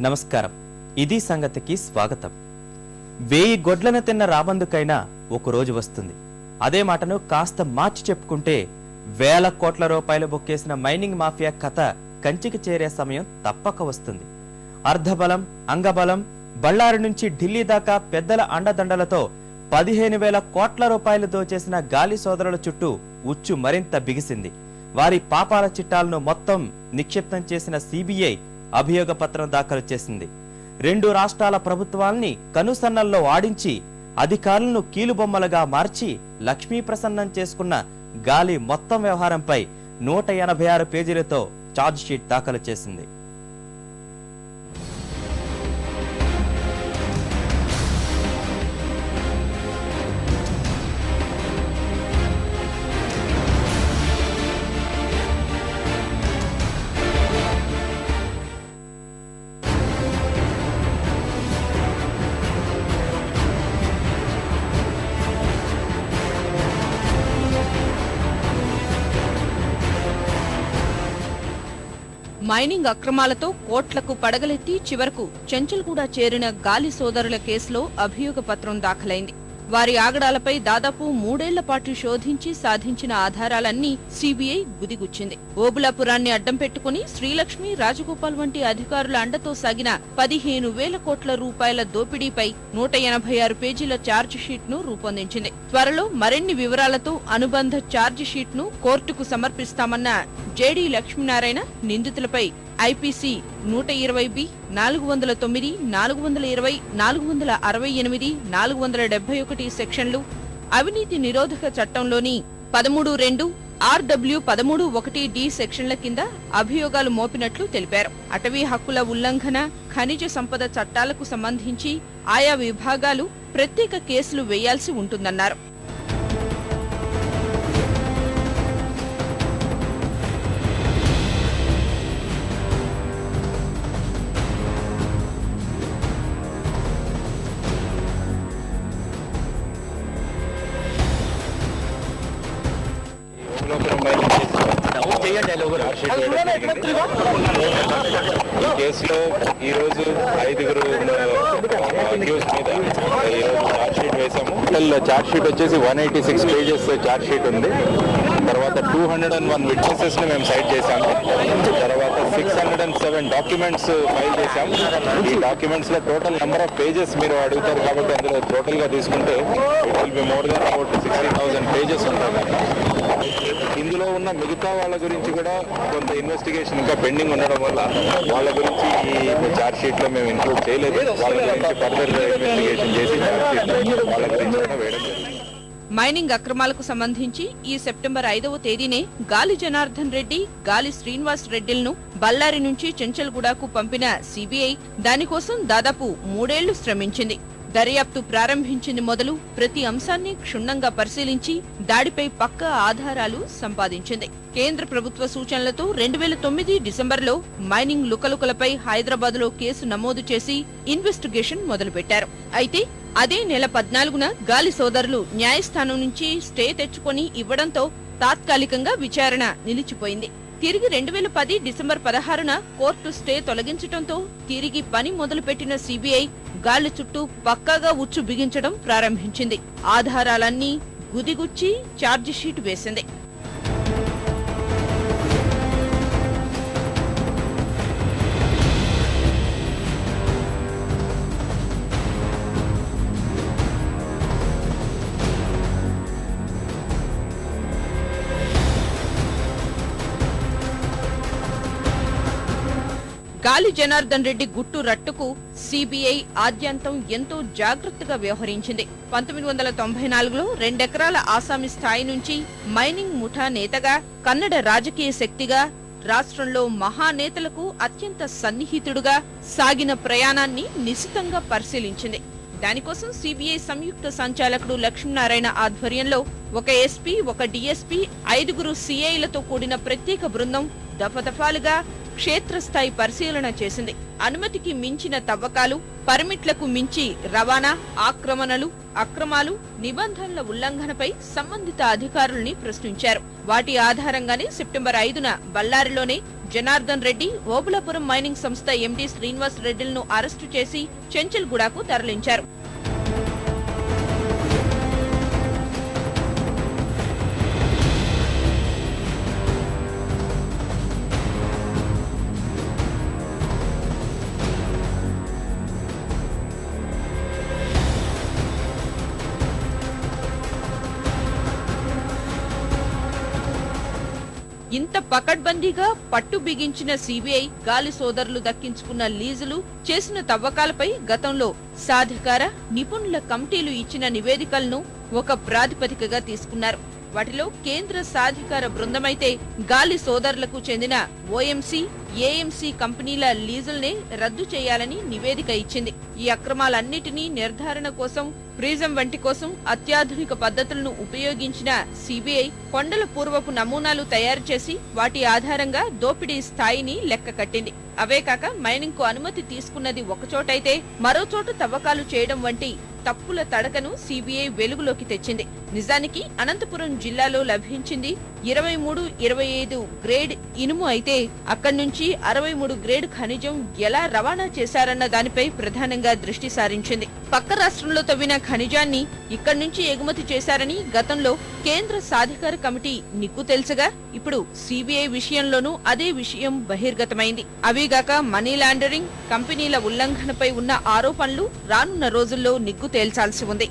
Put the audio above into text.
నమస్కారం. ఇది సంగతికి స్వాగతం. వేయి గొడ్లను తిన్న రాబందుకైనా ఒక రోజు వస్తుంది. అదే మాటను కాస్త మార్చి చెప్పుకుంటే వేల కోట్ల రూపాయలు బొక్కేసిన మైనింగ్ మాఫియా కథ కంచికి చేరే సమయం తప్పక వస్తుంది. అర్ధబలం అంగబలం బళ్ళారి నుంచి ఢిల్లీ దాకా పెద్దల అండదండలతో పదిహేను వేల కోట్ల రూపాయలు దోచేసిన గాలి సోదరుల చుట్టూ ఉచ్చు మరింత బిగిసింది. వారి పాపాల చిట్టాలను మొత్తం నిక్షిప్తం చేసిన సిబిఐ అభియోగ పత్రం దాఖలు చేసింది. రెండు రాష్ట్రాల ప్రభుత్వాల్ని కనుసన్నల్లో ఆడించి అధికారులను కీలుబొమ్మలుగా మార్చి లక్ష్మీ ప్రసన్నం చేసుకున్న గాలి మొత్తం వ్యవహారంపై నూట ఎనభై ఆరు పేజీలతో ఛార్జ్ షీట్ దాఖలు చేసింది. మైనింగ్ అక్రమాలతో కోట్లకు పడగలెత్తి చివరకు చెంచల్గూడ చేరిన గాలి సోదరుల కేసులో అభియోగ పత్రం దాఖలైంది. వారి ఆగడాలపై దాదాపు మూడేళ్ళ పాటు శోధించి సాధించిన ఆధారాలన్నీ సీబీఐ గుదిగుచ్చింది. ఓబులాపురాన్ని అడ్డం పెట్టుకుని శ్రీలక్ష్మి రాజగోపాల్ వంటి అధికారుల అండతో సాగిన పదిహేను వేల కోట్ల రూపాయల దోపిడీపై నూట ఎనభై ఆరు పేజీల ఛార్జ్ షీట్ను రూపొందించింది. త్వరలో మరిన్ని వివరాలతో అనుబంధ ఛార్జ్ షీట్ను కోర్టుకు సమర్పిస్తామన్న జేడీ లక్ష్మీనారాయణ నిందితులపై ఐపీసీ నూట ఇరవై బి నాలుగు వందల తొమ్మిది నాలుగు వందల ఇరవై నాలుగు వందల అరవై ఎనిమిది నాలుగు వందల డెబ్బై ఒకటి సెక్షన్లు అవినీతి నిరోధక చట్టంలోని పదమూడు రెండు ఆర్డబ్ల్యూ పదమూడు ఒకటి డి సెక్షన్ల కింద అభియోగాలు మోపినట్లు తెలిపారు. అటవీ హక్కుల ఉల్లంఘన ఖనిజ సంపద చట్టాలకు సంబంధించి ఆయా విభాగాలు ప్రత్యేక కేసులు వేయాల్సి ఉంటుందన్నారు. ఓబులాపురం కేసులో ఈ రోజు ఐదుగురు అక్యూజ్ మీద ఛార్జ్ షీట్ వేసాము ఛార్జ్ షీట్ వచ్చేసి one eighty six pages charge sheet ఉంది. తర్వాత టూ హండ్రెడ్ అండ్ వన్ విట్నెసెస్ని మేము సైట్ చేశాము. తర్వాత six hundred and seven documents file చేశాం. ఈ డాక్యుమెంట్స్లో టోటల్ నెంబర్ ఆఫ్ పేజెస్ మీరు అడుగుతారు కాబట్టి అందులో టోటల్గా తీసుకుంటే it will be more than about sixty thousand pages ఉంటుంది ఇందులో ఉన్న మిగతా వాళ్ళ గురించి కూడా కొంత ఇన్వెస్టిగేషన్ ఇంకా పెండింగ్ ఉండడం వల్ల వాళ్ళ గురించి ఈ ఛార్జ్ షీట్లో మేము ఇంక్లూడ్ చేయలేదు. వాళ్ళ గురించి ఫర్దర్ ఇన్వెస్టిగేషన్ చేసి ఛార్జ్ షీట్ వాళ్ళ గురించి కూడా వేయడం జరిగింది మైనింగ్ అక్రమాలకు సంబంధించి ఈ సెప్టెంబర్ ఐదవ తేదీనే గాలి జనార్దన్ రెడ్డి గాలి శ్రీనివాస్ రెడ్డిలను బళ్ళారి నుంచి చెంచల్గూడకు పంపిన సిబిఐ దానికోసం దాదాపు మూడేళ్ళు శ్రమించింది. దర్యాప్తు ప్రారంభించింది మొదలు ప్రతి అంశాన్ని క్షుణ్ణంగా పరిశీలించి దాడిపై పక్కా ఆధారాలు సంపాదించింది. కేంద్ర ప్రభుత్వ సూచనలతో రెండు వేల తొమ్మిది డిసెంబర్లో మైనింగ్ లుకలుకలపై హైదరాబాద్లో కేసు నమోదు చేసి ఇన్వెస్టిగేషన్ మొదలుపెట్టారు. అయితే అదే నెల పద్నాలుగున గాలి సోదరులు న్యాయస్థానం నుంచి స్టే తెచ్చుకొని ఇవ్వడంతో తాత్కాలికంగా విచారణ నిలిచిపోయింది. తిరిగి రెండు వేల పది డిసెంబర్ పదహారున కోర్టు స్టే తొలగించడంతో తిరిగి పని మొదలుపెట్టిన సిబిఐ గాలి చుట్టూ పక్కాగా ఉచ్చు బిగించడం ప్రారంభించింది. ఆధారాలన్నీ గుదిగుచ్చి ఛార్జిషీట్ వేసింది. గాలి జనార్దన్ రెడ్డి గుట్టు రట్టుకు సిబిఐ ఆద్యంతం ఎంతో జాగ్రత్తగా వ్యవహరించింది. పంతొమ్మిది వందల తొంభై నాలుగులో రెండెకరాల ఆసామి స్థాయి నుంచి మైనింగ్ ముఠా నేతగా కన్నడ రాజకీయ శక్తిగా రాష్ట్రంలో మహానేతలకు అత్యంత సన్నిహితుడుగా సాగిన ప్రయాణాన్ని నిశితంగా పరిశీలించింది. దానికోసం సిబిఐ సంయుక్త సంచాలకుడు లక్ష్మీనారాయణ ఆధ్వర్యంలో ఒక ఎస్పీ ఒక డిఎస్పీ ఐదుగురు సిఐలతో కూడిన ప్రత్యేక బృందం దఫదఫాలుగా క్షేత్రస్థాయి పరిశీలన చేసింది. అనుమతికి మించిన తవ్వకాలు పర్మిట్లకు మించి రవాణా ఆక్రమణలు అక్రమాలు నిబంధనల ఉల్లంఘనపై సంబంధిత అధికారుల్ని ప్రశ్నించారు. వాటి ఆధారంగానే సెప్టెంబర్ ఐదున బళ్ళారిలోనే జనార్దన్ రెడ్డి ఓబులాపురం మైనింగ్ సంస్థ ఎండీ శ్రీనివాస్ రెడ్డిలను అరెస్టు చేసి చెంచల్గూడకు తరలించారు. ఇంత పకడ్బందీగా పట్టు బిగించిన సిబిఐ గాలి సోదరులు దక్కించుకున్న లీజులు చేసిన తవ్వకాలపై గతంలో సాధికార నిపుణుల కమిటీలు ఇచ్చిన నివేదికలను ఒక ప్రాతిపదికగా తీసుకున్నారు. వాటిలో కేంద్ర సాధికార బృందమైతే గాలి సోదరులకు చెందిన ఓఎంసీ ఏఎంసీ కంపెనీల లీజుల్నే రద్దు చేయాలని నివేదిక ఇచ్చింది. ఈ అక్రమాలన్నిటినీ నిర్ధారణ కోసం ప్రిజం వంటి కోసం అత్యాధునిక పద్ధతులను ఉపయోగించిన సిబిఐ కొండల పూర్వపు నమూనాలు తయారు చేసి వాటి ఆధారంగా దోపిడీ స్థాయిని లెక్క కట్టింది. అవే కాక మైనింగ్కు అనుమతి తీసుకున్నది ఒకచోటైతే మరోచోట తవ్వకాలు చేయడం వంటి తప్పుల తడకను సిబిఐ వెలుగులోకి తెచ్చింది. నిజానికి అనంతపురం జిల్లాలో లభించింది ఇరవై మూడు ఇరవై ఐదు గ్రేడ్ ఇనుము అయితే అక్కడి నుంచి అరవై మూడు గ్రేడ్ ఖనిజం ఎలా రవాణా చేశారన్న దానిపై ప్రధానంగా దృష్టి సారించింది. పక్క రాష్ట్రంలో తవ్విన ఖనిజాన్ని ఇక్కడి నుంచి ఎగుమతి చేశారని గతంలో కేంద్ర సాధికార కమిటీ నిక్కు తెలుసుగా? ఇప్పుడు సిబిఐ విషయంలోనూ అదే విషయం బహిర్గతమైంది. అవిగాక మనీ లాండరింగ్ కంపెనీల ఉల్లంఘనపై ఉన్న ఆరోపణలు రానున్న రోజుల్లో నిగ్గు తేల్చాల్సి ఉంది.